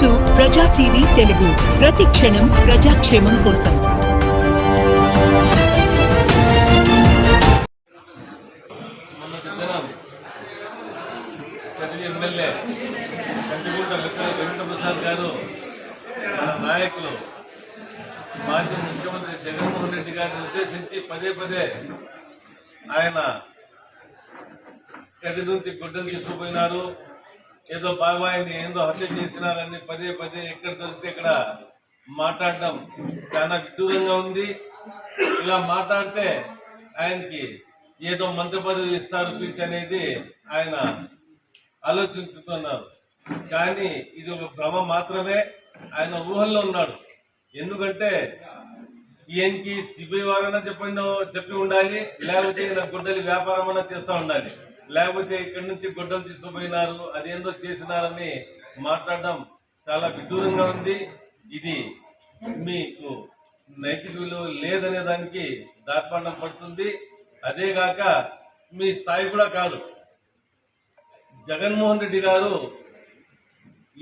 To ప్రజా TV Telugu. ప్రతి క్షణం ప్రజాక్షేమం కోసం. ఎమ్మెల్యే కందిగుంట వెంకట వెంకటప్రసాద్ గారు మన నాయకులు మాజీ ముఖ్యమంత్రి జగన్మోహన్ రెడ్డి గారిని ఉద్దేశించి పదే పదే ఆయన గది నుంచి గుడ్డలు తీసుకుపోయినారు. ఏదో బాబాయిని ఏందో హత్య చేసినారని పదే పదే ఎక్కడ దొరికితే ఇక్కడ మాట్లాడడం చాలా విడ్డూరంగా ఉంది. ఇలా మాట్లాడితే ఆయనకి ఏదో మంత్రి పదవి ఇస్తారు స్పీచ్ అనేది ఆయన ఆలోచించుతున్నారు. కానీ ఇది ఒక భ్రమ మాత్రమే. ఆయన ఊహల్లో ఉన్నాడు. ఎందుకంటే ఈయనకి సిబిఐ వారైనా చెప్పండి చెప్పి ఉండాలి లేకపోతే ఈయన గుడ్డలి వ్యాపారం అన్నా చేస్తూ ఉండాలి. లేకపోతే ఇక్కడి నుంచి గుడ్డలు తీసుకుపోయినారు అదేందో చేసినారని మాట్లాడడం చాలా విడ్డూరంగా ఉంది. ఇది మీకు నైతిక విలువ లేదనే దానికి దార్పణం పడుతుంది. అదేగాక మీ స్థాయి కూడా కాదు. జగన్మోహన్ రెడ్డి గారు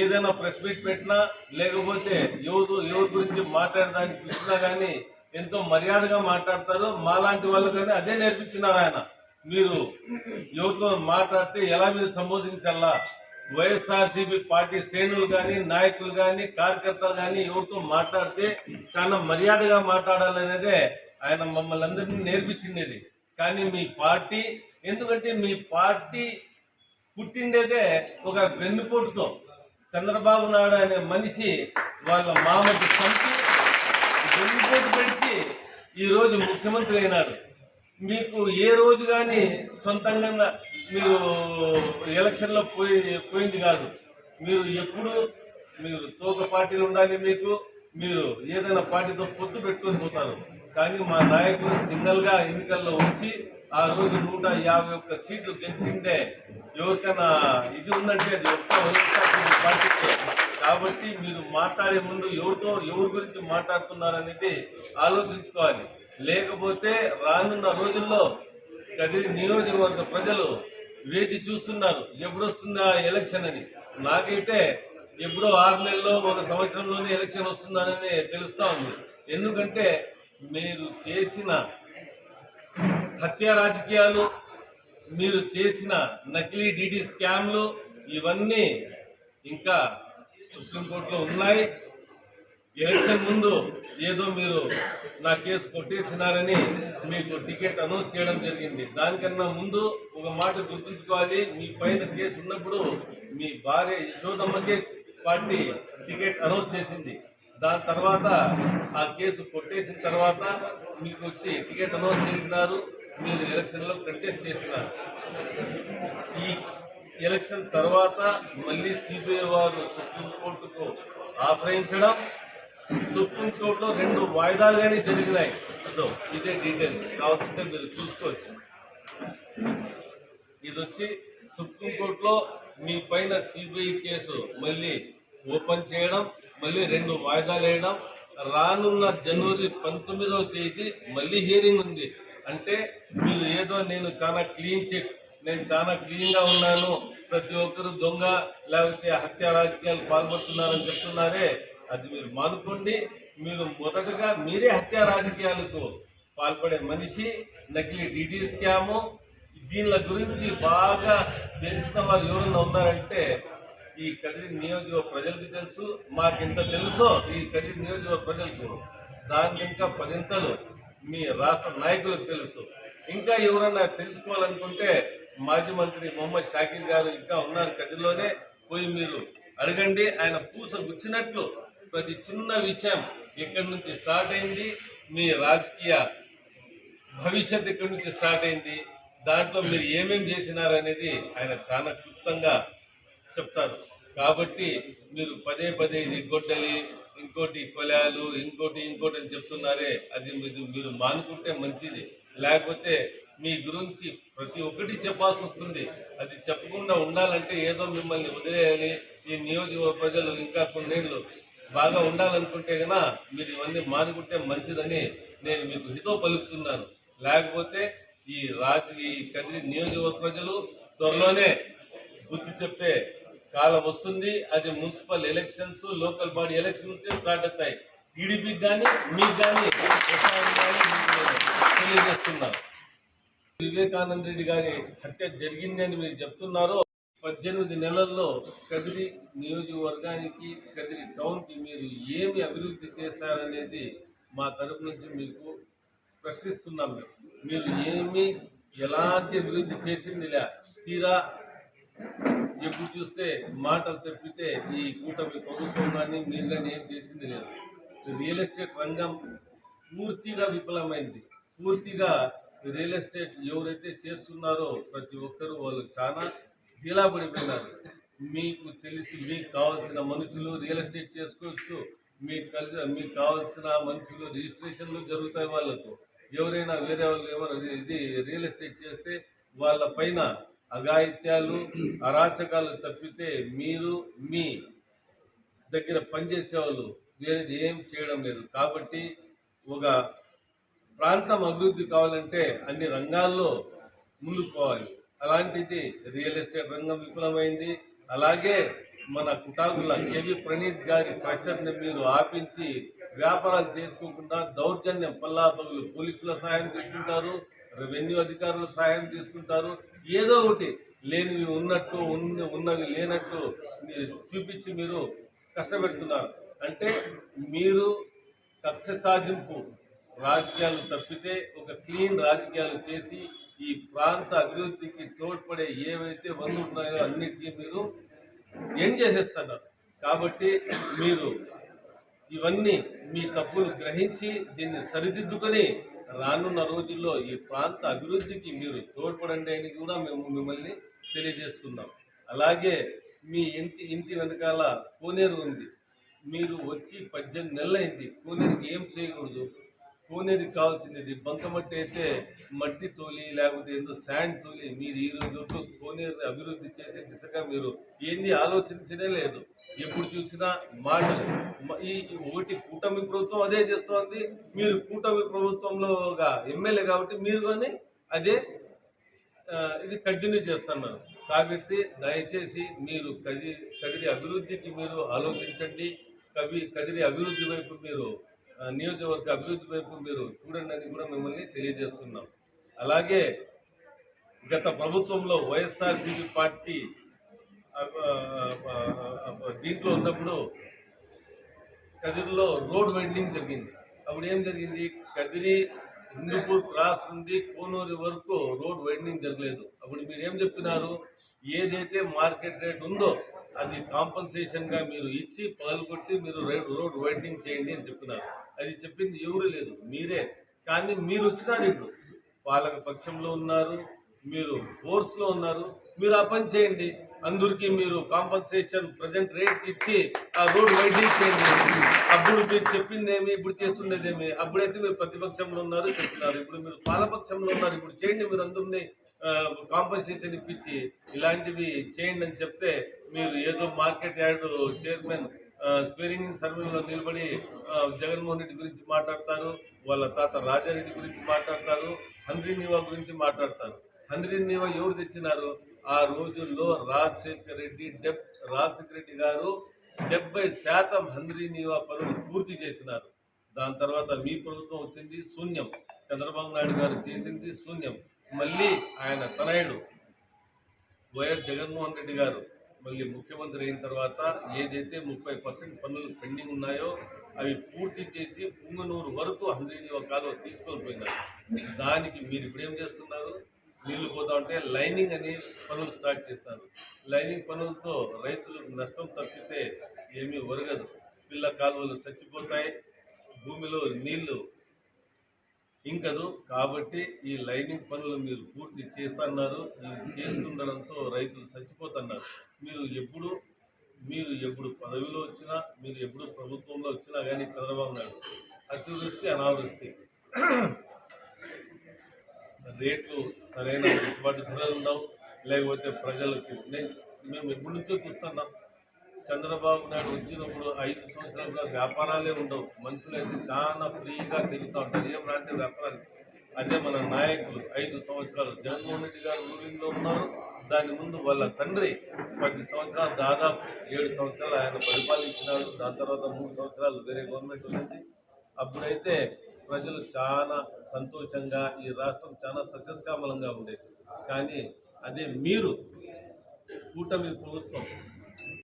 ఏదైనా ప్రెస్ మీట్ పెట్టినా లేకపోతే ఎవరు యువత గురించి మాట్లాడడానికి పిలిచినా కానీ ఎంతో మర్యాదగా మాట్లాడతారు. మాలాంటి వాళ్ళు కానీ అదే నేర్పించినారు ఆయన. మీరు ఎవరితో మాట్లాడితే ఎలా మీరు సంబోధించాలా? వైఎస్ఆర్సీపీ పార్టీ శ్రేణులు కానీ నాయకులు కానీ కార్యకర్తలు కానీ ఎవరితో మాట్లాడితే చాలా మర్యాదగా మాట్లాడాలనేదే ఆయన మమ్మల్ని అందరినీ నేర్పించింది కానీ మీ పార్టీ ఎందుకంటే మీ పార్టీ పుట్టిండేదే ఒక వెన్నుపోటుతో. చంద్రబాబు నాయుడు అనే మనిషి వాళ్ళ మామకి చంపి వెన్నుపోటు పెంచి ఈరోజు ముఖ్యమంత్రి అయినాడు. మీకు ఏ రోజు కానీ సొంతంగా మీరు ఎలక్షన్లో పోయి పోయింది కాదు. మీరు ఎప్పుడు మీరు తోక పార్టీలు ఉండాలి మీకు మీరు ఏదైనా పార్టీతో పొత్తు పెట్టుకొని పోతారు. కానీ మా నాయకులు సింగల్గా ఎన్నికల్లో వచ్చి ఆ రోజు నూట యాభై ఒక్క సీట్లు గెలిచిందే. ఎవరికైనా ఇది ఉందంటే అది ఒక్క పార్టీకే. కాబట్టి మీరు మాట్లాడే ముందు ఎవరితో ఎవరి గురించి మాట్లాడుతున్నారనేది ఆలోచించుకోవాలి. లేకపోతే రానున్న రోజుల్లో కదిరి నియోజకవర్గ ప్రజలు వేచి చూస్తున్నారు. ఎప్పుడు వస్తుందా ఎలక్షన్ అని. నాకైతే ఎప్పుడో ఆరు నెలల్లో ఒక సంవత్సరంలోనే ఎలక్షన్ వస్తుందని తెలుస్తా ఉంది. ఎందుకంటే మీరు చేసిన హత్య రాజకీయాలు మీరు చేసిన నకిలీ డీడీ స్కామ్లు ఇవన్నీ ఇంకా సుప్రీంకోర్టులో ఉన్నాయి. ఎలక్షన్ ముందు ఏదో మీరు నా కేసు కొట్టేసినారని మీకు టికెట్ అనౌన్స్ చేయడం జరిగింది. దానికన్నా ముందు ఒక మాట గుర్తుంచుకోవాలి. మీ పైన కేసు ఉన్నప్పుడు మీ భార్య యశోదమ్మకే పార్టీ టికెట్ అనౌన్స్ చేసింది. దాని తర్వాత ఆ కేసు కొట్టేసిన తర్వాత మీకు వచ్చి టికెట్ అనౌన్స్ చేసినారు. మీరు ఎలక్షన్లో కంటెస్ట్ చేసినారు. ఈ ఎలక్షన్ తర్వాత మళ్ళీ సిబిఐ వారు సుప్రీంకోర్టుకు ఆశ్రయించడం సుప్రీంకోర్టులో రెండు వాయిదాలుగానే జరిగినాయి. అదో ఇదే డీటెయిల్స్ కావాల్సింటే మీరు చూసుకోవచ్చు. ఇది వచ్చి సుప్రీంకోర్టులో మీ పైన సిబిఐ కేసు మళ్ళీ ఓపెన్ చేయడం మళ్ళీ రెండు వాయిదాలు వేయడం రానున్న జనవరి పంతొమ్మిదవ తేదీ మళ్ళీ హియరింగ్ ఉంది. అంటే మీరు ఏదో నేను చాలా క్లీన్ చిట్ నేను చాలా క్లీన్గా ఉన్నాను ప్రతి ఒక్కరు దొంగ లేకపోతే హత్య రాజకీయాలు పాల్పడుతున్నారని చెప్తున్నారే అది మీరు మానుకోండి. మీరు మొదటగా మీరే హత్య రాజకీయాలకు పాల్పడే మనిషి నకిలీ డిడి స్కాము. దీనిల గురించి బాగా తెలిసిన వాళ్ళు ఎవరన్నా ఉన్నారంటే ఈ కదిరి నియోజకవర్గ ప్రజలకు తెలుసు. మాకింత తెలుసో ఈ కదిరి నియోజకవర్గ ప్రజలకు. దానికి ఇంకా పదింతలు మీ రాష్ట్ర నాయకులకు తెలుసు. ఇంకా ఎవరన్నా తెలుసుకోవాలనుకుంటే మాజీ మంత్రి మొహమ్మద్ షాకీర్ గారు ఇంకా ఉన్నారు కదిరిలోనే. పోయి మీరు అడగండి. ఆయన పూస గుచ్చినట్లు ప్రతి చిన్న విషయం ఎక్కడి నుంచి స్టార్ట్ అయింది? మీ రాజకీయ భవిష్యత్ ఎక్కడి నుంచి స్టార్ట్ అయింది? దాంట్లో మీరు ఏమేమి చేసినారనేది ఆయన చాలా క్లుప్తంగా చెప్తారు కాబట్టి మీరు పదే పదే ఇది గొడ్డలి ఇంకోటి కొలాలు ఇంకోటి ఇంకోటి అని చెప్తున్నారే అది మీరు మీరు మానుకుంటే మంచిది. లేకపోతే మీ గురించి ప్రతి ఒక్కటి చెప్పాల్సి వస్తుంది. అది చెప్పకుండా ఉండాలంటే ఏదో మిమ్మల్ని వదిలేయాలి. ఈ నియోజకవర్గ ప్రజలు ఇంకా కొన్నేళ్ళు బాగా ఉండాలనుకుంటే కనుక మీరు ఇవన్నీ మానుకుంటే మంచిదని నేను మీకు హితో పలుకుతున్నాను. లేకపోతే ఈ రాజు ఈ కదిరి నియోజకవర్గ ప్రజలు త్వరలోనే బుద్ధి చెప్పే కాలం వస్తుంది. అది municipal elections local body elections start అవుతాయి. టీడీపీకి కానీ మీకు కానీ తెలియజేస్తున్నారు వివేకానంద రెడ్డి గారి హత్య జరిగిందని మీరు చెప్తున్నారు. పద్దెనిమిది నెలల్లో కదిరి నియోజకవర్గానికి కదిరి టౌన్కి మీరు ఏమి అభివృద్ధి చేశారనేది మా తరపు నుంచి మీకు ప్రశ్నిస్తున్నాం మేము. మీరు ఏమి ఎలాంటి అభివృద్ధి చేసింది లే తీరా ఎప్పుడు చూస్తే మాటలు తప్పితే ఈ కూటమి ప్రభుత్వం కానీ మీరు కానీ ఏం చేసింది లేదు. రియల్ ఎస్టేట్ రంగం పూర్తిగా విఫలమైంది. పూర్తిగా రియల్ ఎస్టేట్ ఎవరైతే చేస్తున్నారో ప్రతి ఒక్కరూ వాళ్ళు చాలా డీలా పడిపోయినారు. మీకు తెలిసి మీకు కావాల్సిన మనుషులు రియల్ ఎస్టేట్ చేసుకోవచ్చు. మీకు కలిసి మీకు కావాల్సిన మనుషులు రిజిస్ట్రేషన్లు జరుగుతాయి వాళ్ళకు. ఎవరైనా వేరే వాళ్ళు ఎవరు ఇది రియల్ ఎస్టేట్ చేస్తే వాళ్ళ పైన అఘాయిత్యాలు అరాచకాలు తప్పితే మీరు మీ దగ్గర పనిచేసే వాళ్ళు వేరేది ఏం చేయడం లేదు. కాబట్టి ఒక ప్రాంతం అభివృద్ధి కావాలంటే అన్ని రంగాల్లో ముందుకు పోవాలి. అలాంటిది రియల్ ఎస్టేట్ రంగం విఫలమైంది. అలాగే మన కుటాకుల కేవీ ప్రణీత్ గారి ప్రెషర్ని మీరు ఆపించి వ్యాపారాలు చేసుకోకుండా దౌర్జన్యం పల్లాపగులు పోలీసుల సహాయం తీసుకుంటారు రెవెన్యూ అధికారుల సహాయం తీసుకుంటారు. ఏదో ఒకటి లేనివి ఉన్నట్టు ఉన్న ఉన్నవి లేనట్టు చూపించి మీరు కష్టపెడుతున్నారు. అంటే మీరు కక్ష సాధింపు రాజకీయాలు తప్పితే ఒక క్లీన్ రాజకీయాలు చేసి ఈ ప్రాంత అభివృద్ధికి తోడ్పడే ఏవైతే వనరులు ఉన్నాయో అన్నిటికీ మీరు ఎండ్ చేసేస్తున్నారు? కాబట్టి మీరు ఇవన్నీ మీ తప్పులు గ్రహించి దీన్ని సరిదిద్దుకొని రానున్న రోజుల్లో ఈ ప్రాంత అభివృద్ధికి మీరు తోడ్పడండి అని కూడా మేము మిమ్మల్ని తెలియజేస్తున్నాం. అలాగే మీ ఇంటి ఇంటి వెనకాల కోనేరు ఉంది. మీరు వచ్చి పద్దెనిమిది నెలలైంది. కోనేరుకి ఏం చేయకూడదు? కోనేది కావాల్సింది బంకమట్టి అయితే మట్టి తోలి లేకపోతే ఏదో శాండ్ తోలి మీరు ఈ రోజు కోనేరు అభివృద్ధి చేసే దిశగా మీరు ఏంది ఆలోచించనే లేదు. ఎప్పుడు చూసినా మాటలు. ఈ ఒకటి కూటమి ప్రభుత్వం అదే చేస్తోంది. మీరు కూటమి ప్రభుత్వంలో ఒక ఎమ్మెల్యే కాబట్టి మీరు కానీ అదే ఇది కంటిన్యూ చేస్తున్నారు. కాబట్టి దయచేసి మీరు కది కదిరి అభివృద్ధికి మీరు ఆలోచించండి. కవి కదిరి అభివృద్ధి వైపు మీరు నియోజకవర్గ అభివృద్ధి వైపు మీరు చూడండి అని కూడా మిమ్మల్ని తెలియజేస్తున్నాం. అలాగే గత ప్రభుత్వంలో వైఎస్ఆర్సీపీ పార్టీ దీంట్లో ఉన్నప్పుడు కదిరిలో రోడ్ వైండింగ్ జరిగింది. అప్పుడు ఏం జరిగింది? కదిరి హిందూపూర్ క్రాస్ నుండి కోనూరు వరకు రోడ్ వైండింగ్ జరగలేదు. అప్పుడు మీరు ఏం చెప్తున్నారు ఏదైతే మార్కెట్ రేట్ ఉందో అది కాంపన్సేషన్గా మీరు ఇచ్చి పగలుకొట్టి మీరు రోడ్ వైండింగ్ చేయండి అని చెప్తున్నారు అది చెప్పింది ఎవరు లేదు మీరే. కానీ మీరు వచ్చినారు ఇప్పుడు. వాళ్ళకి పక్షంలో ఉన్నారు మీరు ఫోర్స్లో ఉన్నారు మీరు ఆ పని చేయండి. అందరికీ మీరు కాంపన్సేషన్ ప్రజెంట్ రేట్ ఇచ్చి ఆ రోడ్ వైడింగ్ చేయండి. అప్పుడు మీరు చెప్పిందేమి ఇప్పుడు చేస్తుండేదేమి అప్పుడైతే మీరు ప్రతిపక్షంలో ఉన్నారు చెప్తున్నారు. ఇప్పుడు మీరు పాలపక్షంలో ఉన్నారు ఇప్పుడు చేయండి మీరు అందరినీ కాంపన్సేషన్ ఇప్పించి ఇలాంటివి చేయండి అని చెప్తే మీరు ఏదో మార్కెట్ యార్డ్ చైర్మన్ స్వేరింగ్ సర్వేలో నిలబడి జగన్మోహన్ రెడ్డి గురించి మాట్లాడతారు వాళ్ళ తాత రాజారెడ్డి గురించి మాట్లాడతారు హంద్రీ నీవా గురించి మాట్లాడతారు. హంద్రీ నీవా ఎవరు తెచ్చినారు? ఆ రోజుల్లో రాజశేఖర్ రెడ్డి డెబ్ రాజశేఖర రెడ్డి గారు డెబ్బై శాతం హంద్రీ నీవా పనులు పూర్తి చేసినారు. దాని తర్వాత మీ ప్రభుత్వం వచ్చింది శూన్యం. చంద్రబాబు నాయుడు గారు చేసింది శూన్యం. మళ్ళీ ఆయన తనయుడు వైఎస్ జగన్మోహన్ రెడ్డి గారు. మళ్ళీ ముఖ్యమంత్రి అయిన తర్వాత ఏదైతే ముప్పై పర్సెంట్ పనులు పెండింగ్ ఉన్నాయో అవి పూర్తి చేసి పుంగనూరు వరకు హండ్రెడ్ కాలువ తీసుకొని పోయినారు. దానికి మీరు ఇప్పుడు ఏం చేస్తున్నారు? నీళ్ళు పోతా ఉంటే లైనింగ్ అనే పనులు స్టార్ట్ చేస్తారు. లైనింగ్ పనులతో రైతులకు నష్టం తప్పితే ఏమీ ఒరగదు. పిల్ల కాలువలు చచ్చిపోతాయి. భూమిలో నీళ్ళు ఇంకదు కాబట్టి ఈ లైనింగ్ పనులు మీరు పూర్తి చేస్తున్నారు. మీరు చేస్తుండడంతో రైతులు చచ్చిపోతున్నారు. మీరు ఎప్పుడు మీరు ఎప్పుడు పదవిలో వచ్చినా మీరు ఎప్పుడు ప్రభుత్వంలో వచ్చినా కానీ చంద్రబాబు నాయుడు అతివృష్టి అనావృష్టి. రేట్లు సరైన గిట్టుబాటు ధరలు ఉండవు. లేకపోతే ప్రజలకు మేము ఎప్పటి నుంచో చూస్తున్నాం. చంద్రబాబు నాయుడు వచ్చినప్పుడు ఐదు సంవత్సరాలుగా వ్యాపారాలే ఉండవు. మనుషులు అయితే చాలా ఫ్రీగా తిరుగుతూ ఉంటారు. ఏం రాంటి వ్యాపారాలు. అదే మన నాయకులు ఐదు సంవత్సరాలు. జగన్మోహన్ రెడ్డి గారు రూలింగ్లో ఉన్నారు. దాని ముందు వాళ్ళ తండ్రి పది సంవత్సరాలు దాదాపు ఏడు సంవత్సరాలు ఆయన పరిపాలించినాడు. దాని తర్వాత మూడు సంవత్సరాలు వేరే గవర్నమెంట్ ఉంది అప్పుడైతే ప్రజలు చాలా సంతోషంగా ఈ రాష్ట్రం చాలా సస్యశ్యామలంగా ఉండేది. కానీ అదే మీరు కూటమి ప్రభుత్వం